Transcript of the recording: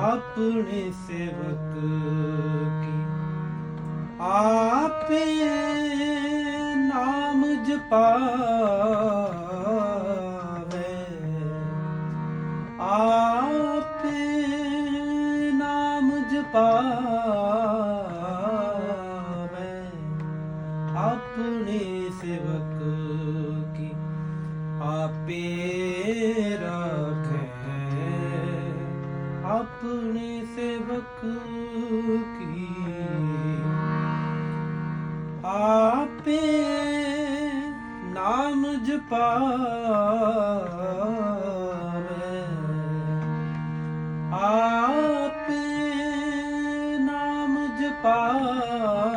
ਆਪਣੇ ਸੇਵਕ ਕੀ ਆਪੇ ਨਾਮ ਜਪਾਵੇ ਆਪੇ ਨਾਮ ਜਪਾਵੇ ਆਪਣੇ ਸੇਵਕ ਕੀ ਆਪੇ ਆਪਣੇ ਸੇਵਕ ਕੀ ਆਪੇ ਨਾਮ ਜਪਾਵੇ ਆਪੇ ਨਾਮ ਜਪਾਵੇ